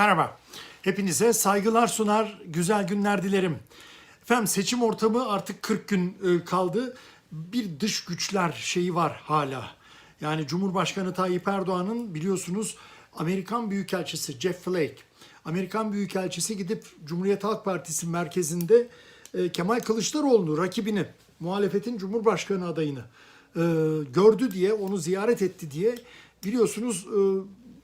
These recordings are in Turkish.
Merhaba. Hepinize saygılar sunar, güzel günler dilerim. Efendim seçim ortamı artık 40 gün e, kaldı. Bir dış güçler şeyi var hala. Yani Cumhurbaşkanı Tayyip Erdoğan'ın biliyorsunuz Amerikan Büyükelçisi Jeff Flake, Amerikan Büyükelçisi gidip Cumhuriyet Halk Partisi merkezinde e, Kemal Kılıçdaroğlu'nu, rakibini, muhalefetin Cumhurbaşkanı adayını e, gördü diye, onu ziyaret etti diye biliyorsunuz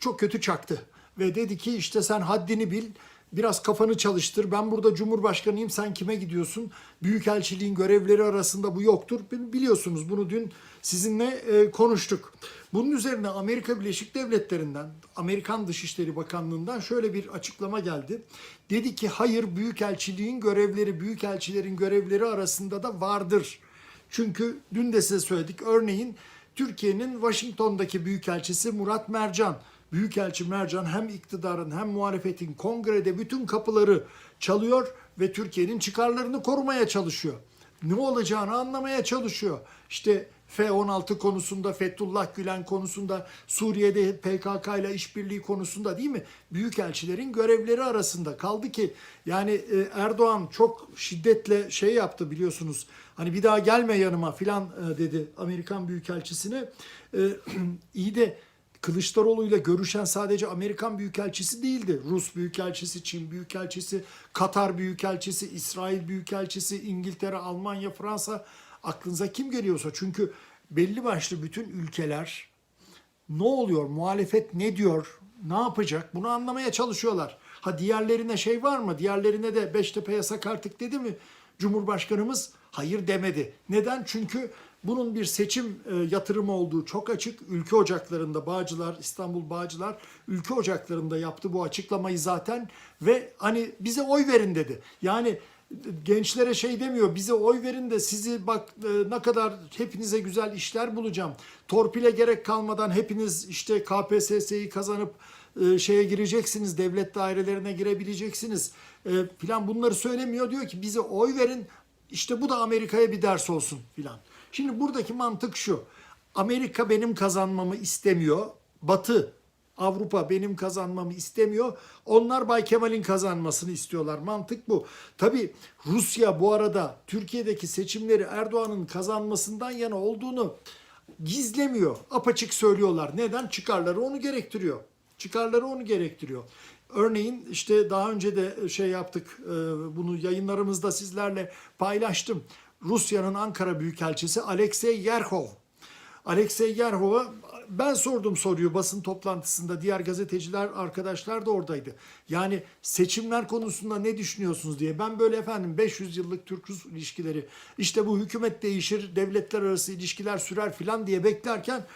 çok kötü çaktı. Ve dedi ki işte sen haddini bil, biraz kafanı çalıştır. Ben burada Cumhurbaşkanıyım, sen kime gidiyorsun? Büyükelçiliğin görevleri arasında bu yoktur. Biliyorsunuz bunu dün sizinle e, konuştuk. Bunun üzerine Amerika Birleşik Devletleri'nden, Amerikan Dışişleri Bakanlığı'ndan şöyle bir açıklama geldi. Dedi ki hayır büyükelçiliğin görevleri, büyükelçilerin görevleri arasında da vardır. Çünkü dün de size söyledik. Örneğin Türkiye'nin Washington'daki büyükelçisi Murat Mercan. Büyükelçi Mercan hem iktidarın hem muhalefetin kongrede bütün kapıları çalıyor ve Türkiye'nin çıkarlarını korumaya çalışıyor. Ne olacağını anlamaya çalışıyor. İşte F-16 konusunda, Fethullah Gülen konusunda, Suriye'de PKK ile işbirliği konusunda değil mi? Büyükelçilerin görevleri arasında kaldı ki yani e, Erdoğan çok şiddetle şey yaptı biliyorsunuz. Hani bir daha gelme yanıma filan e, dedi Amerikan Büyükelçisine. E, iyi de Kılıçdaroğlu ile görüşen sadece Amerikan Büyükelçisi değildi. Rus Büyükelçisi, Çin Büyükelçisi, Katar Büyükelçisi, İsrail Büyükelçisi, İngiltere, Almanya, Fransa aklınıza kim geliyorsa çünkü belli başlı bütün ülkeler ne oluyor, muhalefet ne diyor, ne yapacak bunu anlamaya çalışıyorlar. Ha diğerlerine şey var mı? Diğerlerine de Beştepe yasak artık dedi mi Cumhurbaşkanımız? Hayır demedi. Neden? Çünkü bunun bir seçim e, yatırımı olduğu çok açık. Ülke ocaklarında Bağcılar, İstanbul Bağcılar ülke ocaklarında yaptı bu açıklamayı zaten ve hani bize oy verin dedi. Yani gençlere şey demiyor bize oy verin de sizi bak e, ne kadar hepinize güzel işler bulacağım. Torpile gerek kalmadan hepiniz işte KPSS'yi kazanıp e, şeye gireceksiniz, devlet dairelerine girebileceksiniz e, filan bunları söylemiyor. Diyor ki bize oy verin işte bu da Amerika'ya bir ders olsun filan. Şimdi buradaki mantık şu. Amerika benim kazanmamı istemiyor. Batı Avrupa benim kazanmamı istemiyor. Onlar Bay Kemal'in kazanmasını istiyorlar. Mantık bu. Tabi Rusya bu arada Türkiye'deki seçimleri Erdoğan'ın kazanmasından yana olduğunu gizlemiyor. Apaçık söylüyorlar. Neden? Çıkarları onu gerektiriyor. Çıkarları onu gerektiriyor. Örneğin işte daha önce de şey yaptık. e, Bunu yayınlarımızda sizlerle paylaştım. Rusya'nın Ankara Büyükelçisi Alexey Yerhov. Alexey Yerhov'a ben sordum soruyu basın toplantısında diğer gazeteciler arkadaşlar da oradaydı. Yani seçimler konusunda ne düşünüyorsunuz diye. Ben böyle efendim 500 yıllık Türk-Rus ilişkileri işte bu hükümet değişir devletler arası ilişkiler sürer filan diye beklerken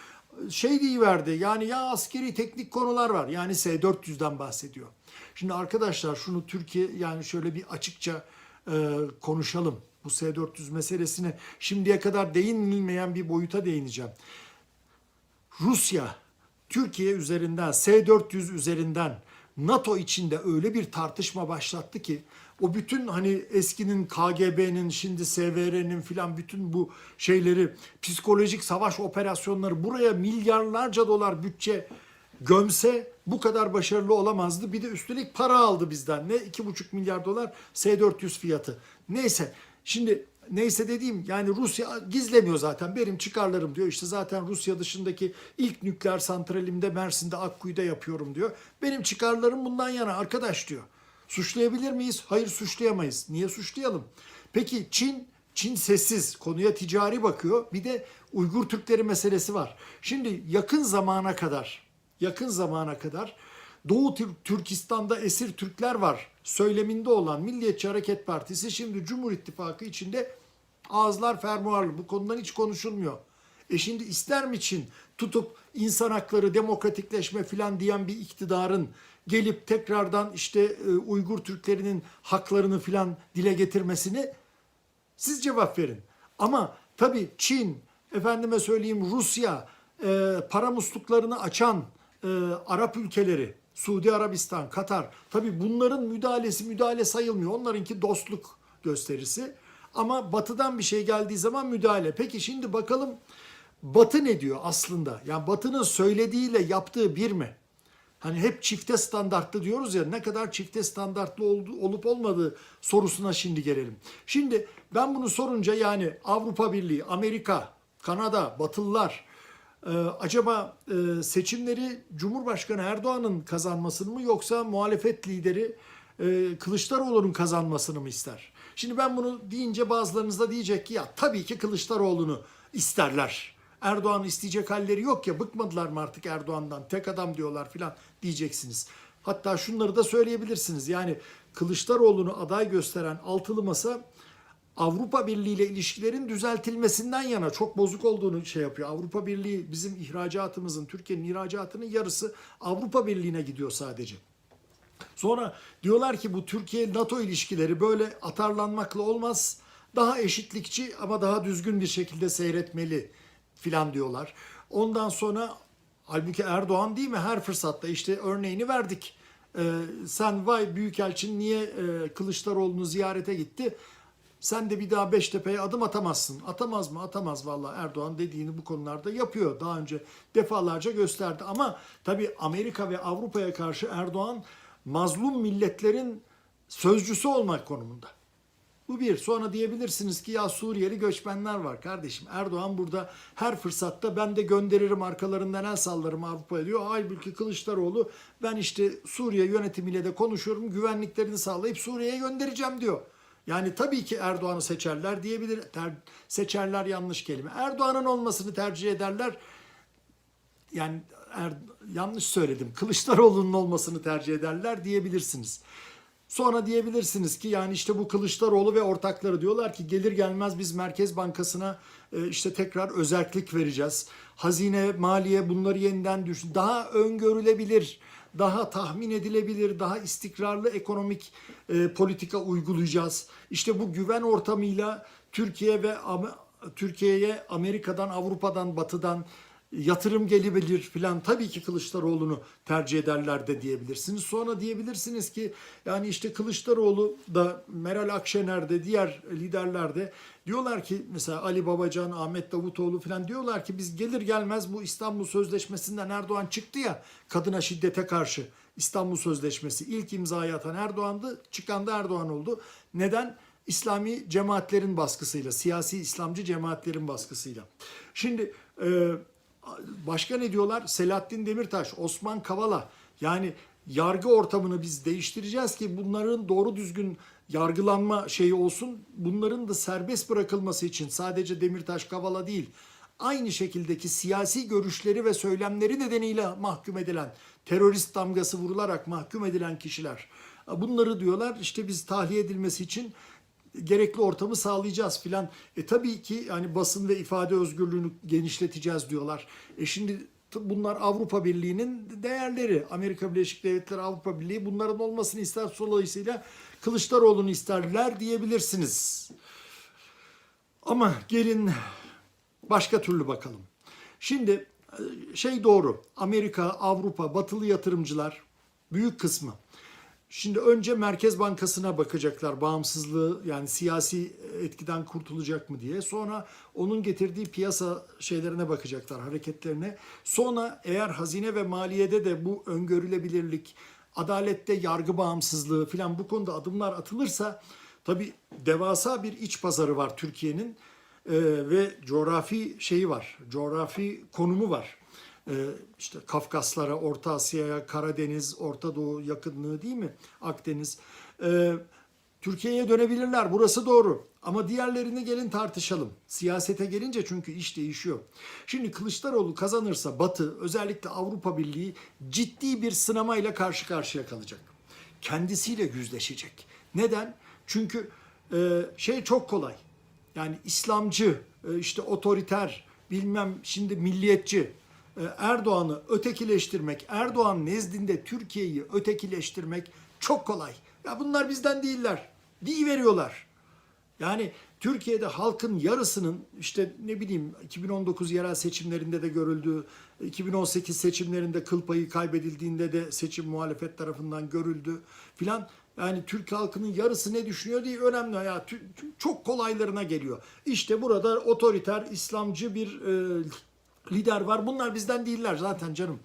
şey verdi. Yani ya askeri teknik konular var. Yani S-400'den bahsediyor. Şimdi arkadaşlar şunu Türkiye yani şöyle bir açıkça e, konuşalım. Bu S-400 meselesine şimdiye kadar değinilmeyen bir boyuta değineceğim. Rusya Türkiye üzerinden S-400 üzerinden NATO içinde öyle bir tartışma başlattı ki o bütün hani eskinin KGB'nin şimdi SVR'nin filan bütün bu şeyleri psikolojik savaş operasyonları buraya milyarlarca dolar bütçe gömse bu kadar başarılı olamazdı. Bir de üstelik para aldı bizden. Ne 2,5 milyar dolar S-400 fiyatı. Neyse şimdi neyse dediğim yani Rusya gizlemiyor zaten benim çıkarlarım diyor. İşte zaten Rusya dışındaki ilk nükleer santralimde Mersin'de Akkuyu'da yapıyorum diyor. Benim çıkarlarım bundan yana arkadaş diyor. Suçlayabilir miyiz? Hayır suçlayamayız. Niye suçlayalım? Peki Çin Çin sessiz konuya ticari bakıyor. Bir de Uygur Türkleri meselesi var. Şimdi yakın zamana kadar yakın zamana kadar Doğu Türkistan'da esir Türkler var söyleminde olan Milliyetçi Hareket Partisi şimdi Cumhur İttifakı içinde ağızlar fermuarlı. Bu konudan hiç konuşulmuyor. E şimdi ister mi Çin tutup insan hakları, demokratikleşme filan diyen bir iktidarın gelip tekrardan işte e, Uygur Türklerinin haklarını filan dile getirmesini siz cevap verin. Ama tabii Çin, efendime söyleyeyim Rusya, e, para musluklarını açan e, Arap ülkeleri, Suudi Arabistan, Katar, tabii bunların müdahalesi müdahale sayılmıyor. Onlarınki dostluk gösterisi. Ama batıdan bir şey geldiği zaman müdahale. Peki şimdi bakalım batı ne diyor aslında? Yani batının söylediğiyle yaptığı bir mi? Hani hep çifte standartlı diyoruz ya ne kadar çifte standartlı oldu, olup olmadığı sorusuna şimdi gelelim. Şimdi ben bunu sorunca yani Avrupa Birliği, Amerika, Kanada, Batılılar e, acaba e, seçimleri Cumhurbaşkanı Erdoğan'ın kazanmasını mı yoksa muhalefet lideri e, Kılıçdaroğlu'nun kazanmasını mı ister? Şimdi ben bunu deyince bazılarınız da diyecek ki ya tabii ki Kılıçdaroğlu'nu isterler. Erdoğan'ı isteyecek halleri yok ya bıkmadılar mı artık Erdoğan'dan tek adam diyorlar filan diyeceksiniz. Hatta şunları da söyleyebilirsiniz. Yani Kılıçdaroğlu'nu aday gösteren altılı masa Avrupa Birliği ile ilişkilerin düzeltilmesinden yana çok bozuk olduğunu şey yapıyor. Avrupa Birliği bizim ihracatımızın, Türkiye'nin ihracatının yarısı Avrupa Birliği'ne gidiyor sadece. Sonra diyorlar ki bu Türkiye-NATO ilişkileri böyle atarlanmakla olmaz. Daha eşitlikçi ama daha düzgün bir şekilde seyretmeli filan diyorlar. Ondan sonra halbuki Erdoğan değil mi her fırsatta işte örneğini verdik. Ee, sen vay Büyükelçin niye e, Kılıçdaroğlu'nu ziyarete gitti? Sen de bir daha Beştepe'ye adım atamazsın. Atamaz mı? Atamaz vallahi Erdoğan dediğini bu konularda yapıyor. Daha önce defalarca gösterdi. Ama tabii Amerika ve Avrupa'ya karşı Erdoğan mazlum milletlerin sözcüsü olmak konumunda. Bu bir. Sonra diyebilirsiniz ki ya Suriyeli göçmenler var kardeşim. Erdoğan burada her fırsatta ben de gönderirim arkalarından el sallarım Avrupa'ya diyor. Halbuki Kılıçdaroğlu ben işte Suriye yönetimiyle de konuşuyorum. Güvenliklerini sağlayıp Suriye'ye göndereceğim diyor. Yani tabii ki Erdoğan'ı seçerler diyebilir. Ter, seçerler yanlış kelime. Erdoğan'ın olmasını tercih ederler. Yani er, yanlış söyledim. Kılıçdaroğlu'nun olmasını tercih ederler diyebilirsiniz. Sonra diyebilirsiniz ki yani işte bu Kılıçdaroğlu ve ortakları diyorlar ki gelir gelmez biz Merkez Bankası'na e, işte tekrar özellik vereceğiz. Hazine, maliye bunları yeniden düşün. Daha öngörülebilir, daha tahmin edilebilir, daha istikrarlı ekonomik e, politika uygulayacağız. İşte bu güven ortamıyla Türkiye ve Türkiye'ye Amerika'dan, Avrupa'dan, Batı'dan yatırım gelebilir filan tabii ki Kılıçdaroğlu'nu tercih ederler de diyebilirsiniz. Sonra diyebilirsiniz ki yani işte Kılıçdaroğlu da Meral Akşener de diğer liderler de diyorlar ki mesela Ali Babacan, Ahmet Davutoğlu filan diyorlar ki biz gelir gelmez bu İstanbul Sözleşmesi'nden Erdoğan çıktı ya kadına şiddete karşı İstanbul Sözleşmesi ilk imzayı atan Erdoğan'dı çıkan da Erdoğan oldu. Neden? İslami cemaatlerin baskısıyla, siyasi İslamcı cemaatlerin baskısıyla. Şimdi e, başka ne diyorlar? Selahattin Demirtaş, Osman Kavala. Yani yargı ortamını biz değiştireceğiz ki bunların doğru düzgün yargılanma şeyi olsun. Bunların da serbest bırakılması için sadece Demirtaş, Kavala değil. Aynı şekildeki siyasi görüşleri ve söylemleri nedeniyle mahkum edilen, terörist damgası vurularak mahkum edilen kişiler. Bunları diyorlar işte biz tahliye edilmesi için gerekli ortamı sağlayacağız filan. E tabii ki yani basın ve ifade özgürlüğünü genişleteceğiz diyorlar. E şimdi bunlar Avrupa Birliği'nin değerleri. Amerika Birleşik Devletleri, Avrupa Birliği bunların olmasını ister. Dolayısıyla Kılıçdaroğlu'nu isterler diyebilirsiniz. Ama gelin başka türlü bakalım. Şimdi e, şey doğru. Amerika, Avrupa, batılı yatırımcılar büyük kısmı Şimdi önce Merkez Bankası'na bakacaklar bağımsızlığı yani siyasi etkiden kurtulacak mı diye. Sonra onun getirdiği piyasa şeylerine bakacaklar, hareketlerine. Sonra eğer hazine ve maliyede de bu öngörülebilirlik, adalette yargı bağımsızlığı filan bu konuda adımlar atılırsa tabii devasa bir iç pazarı var Türkiye'nin Ee, ve coğrafi şeyi var, coğrafi konumu var işte Kafkaslara, Orta Asya'ya, Karadeniz, Orta Doğu yakınlığı değil mi? Akdeniz. Ee, Türkiye'ye dönebilirler. Burası doğru. Ama diğerlerini gelin tartışalım. Siyasete gelince çünkü iş değişiyor. Şimdi Kılıçdaroğlu kazanırsa Batı, özellikle Avrupa Birliği ciddi bir sınamayla karşı karşıya kalacak. Kendisiyle yüzleşecek. Neden? Çünkü e, şey çok kolay. Yani İslamcı, e, işte otoriter, bilmem şimdi milliyetçi, Erdoğan'ı ötekileştirmek, Erdoğan nezdinde Türkiye'yi ötekileştirmek çok kolay. Ya bunlar bizden değiller. Diyi veriyorlar. Yani Türkiye'de halkın yarısının işte ne bileyim 2019 yerel seçimlerinde de görüldü. 2018 seçimlerinde kıl payı kaybedildiğinde de seçim muhalefet tarafından görüldü filan. Yani Türk halkının yarısı ne düşünüyor diye önemli. Ya çok kolaylarına geliyor. İşte burada otoriter İslamcı bir e, lider var. Bunlar bizden değiller zaten canım.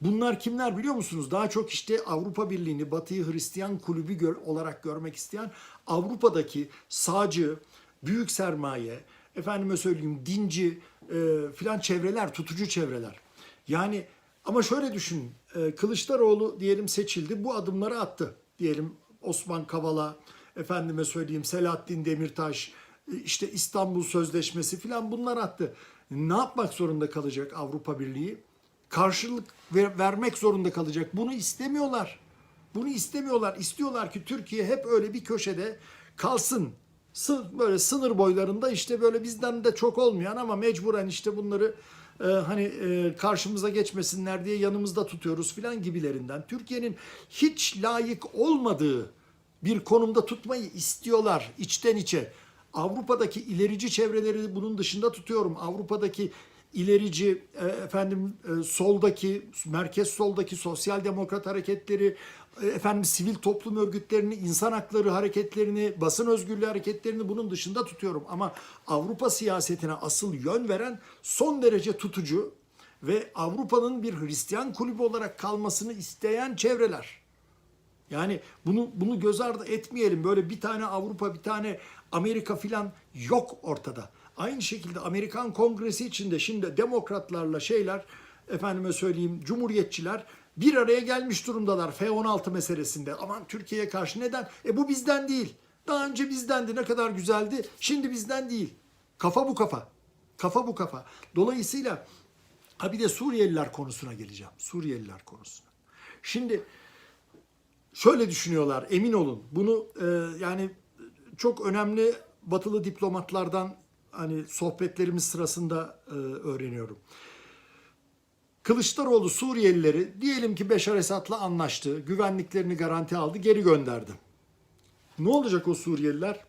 Bunlar kimler biliyor musunuz? Daha çok işte Avrupa Birliği'ni Batı'yı Hristiyan kulübü gör- olarak görmek isteyen Avrupa'daki sağcı, büyük sermaye, efendime söyleyeyim dinci e, filan çevreler, tutucu çevreler. Yani ama şöyle düşün, e, Kılıçdaroğlu diyelim seçildi, bu adımları attı. Diyelim Osman Kavala, efendime söyleyeyim Selahattin Demirtaş, işte İstanbul Sözleşmesi filan bunlar attı. Ne yapmak zorunda kalacak Avrupa Birliği? Karşılık ver- vermek zorunda kalacak. Bunu istemiyorlar. Bunu istemiyorlar. İstiyorlar ki Türkiye hep öyle bir köşede kalsın. Sı- böyle sınır boylarında işte böyle bizden de çok olmayan ama mecburen işte bunları e, hani e, karşımıza geçmesinler diye yanımızda tutuyoruz filan gibilerinden. Türkiye'nin hiç layık olmadığı bir konumda tutmayı istiyorlar içten içe. Avrupa'daki ilerici çevreleri bunun dışında tutuyorum. Avrupa'daki ilerici e, efendim e, soldaki merkez soldaki sosyal demokrat hareketleri e, efendim sivil toplum örgütlerini, insan hakları hareketlerini, basın özgürlüğü hareketlerini bunun dışında tutuyorum ama Avrupa siyasetine asıl yön veren son derece tutucu ve Avrupa'nın bir Hristiyan kulübü olarak kalmasını isteyen çevreler. Yani bunu bunu göz ardı etmeyelim. Böyle bir tane Avrupa, bir tane Amerika filan yok ortada. Aynı şekilde Amerikan Kongresi içinde şimdi demokratlarla şeyler efendime söyleyeyim cumhuriyetçiler bir araya gelmiş durumdalar F-16 meselesinde. Aman Türkiye'ye karşı neden? E bu bizden değil. Daha önce bizdendi ne kadar güzeldi. Şimdi bizden değil. Kafa bu kafa. Kafa bu kafa. Dolayısıyla ha bir de Suriyeliler konusuna geleceğim. Suriyeliler konusuna. Şimdi şöyle düşünüyorlar emin olun bunu e, yani çok önemli batılı diplomatlardan hani sohbetlerimiz sırasında e, öğreniyorum. Kılıçdaroğlu Suriyelileri diyelim ki Beşar Esad'la anlaştı, güvenliklerini garanti aldı, geri gönderdi. Ne olacak o Suriyeliler?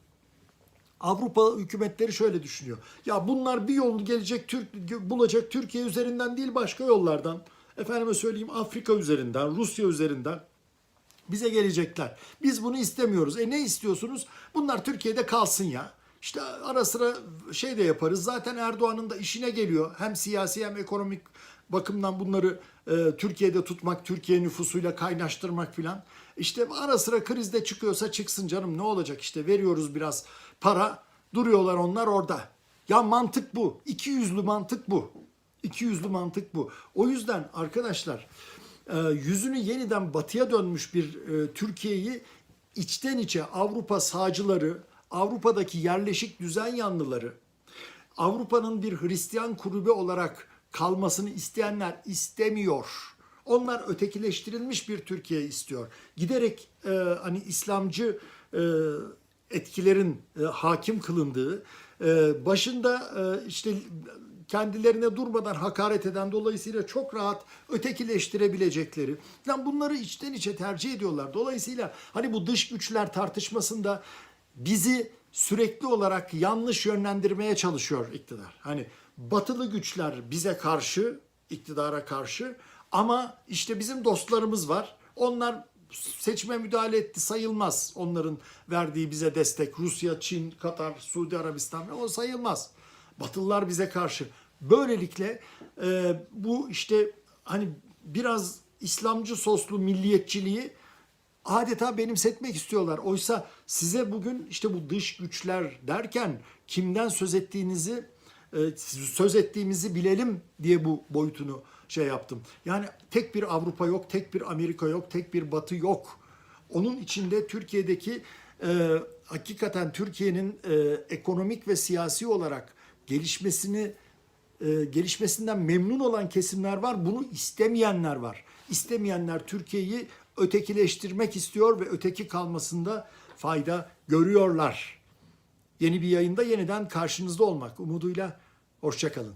Avrupa hükümetleri şöyle düşünüyor. Ya bunlar bir yolunu gelecek Türk bulacak Türkiye üzerinden değil başka yollardan. Efendime söyleyeyim Afrika üzerinden, Rusya üzerinden bize gelecekler. Biz bunu istemiyoruz. E ne istiyorsunuz? Bunlar Türkiye'de kalsın ya. İşte ara sıra şey de yaparız. Zaten Erdoğan'ın da işine geliyor. Hem siyasi hem ekonomik bakımdan bunları e, Türkiye'de tutmak, Türkiye nüfusuyla kaynaştırmak filan. İşte ara sıra krizde çıkıyorsa çıksın canım ne olacak işte veriyoruz biraz para duruyorlar onlar orada. Ya mantık bu. İki yüzlü mantık bu. İki yüzlü mantık bu. O yüzden arkadaşlar yüzünü yeniden batıya dönmüş bir e, Türkiye'yi içten içe Avrupa sağcıları, Avrupa'daki yerleşik düzen yanlıları, Avrupa'nın bir Hristiyan kulübü olarak kalmasını isteyenler istemiyor. Onlar ötekileştirilmiş bir Türkiye istiyor. Giderek e, hani İslamcı e, etkilerin e, hakim kılındığı, e, başında e, işte kendilerine durmadan hakaret eden dolayısıyla çok rahat ötekileştirebilecekleri falan bunları içten içe tercih ediyorlar. Dolayısıyla hani bu dış güçler tartışmasında bizi sürekli olarak yanlış yönlendirmeye çalışıyor iktidar. Hani batılı güçler bize karşı, iktidara karşı ama işte bizim dostlarımız var. Onlar seçime müdahale etti sayılmaz. Onların verdiği bize destek Rusya, Çin, Katar, Suudi Arabistan o sayılmaz. Batılılar bize karşı. Böylelikle e, bu işte hani biraz İslamcı soslu milliyetçiliği adeta benimsetmek istiyorlar. Oysa size bugün işte bu dış güçler derken kimden söz ettiğinizi e, söz ettiğimizi bilelim diye bu boyutunu şey yaptım. Yani tek bir Avrupa yok, tek bir Amerika yok, tek bir Batı yok. Onun içinde Türkiye'deki e, hakikaten Türkiye'nin e, ekonomik ve siyasi olarak gelişmesini e, gelişmesinden memnun olan kesimler var. Bunu istemeyenler var. İstemeyenler Türkiye'yi ötekileştirmek istiyor ve öteki kalmasında fayda görüyorlar. Yeni bir yayında yeniden karşınızda olmak umuduyla hoşçakalın.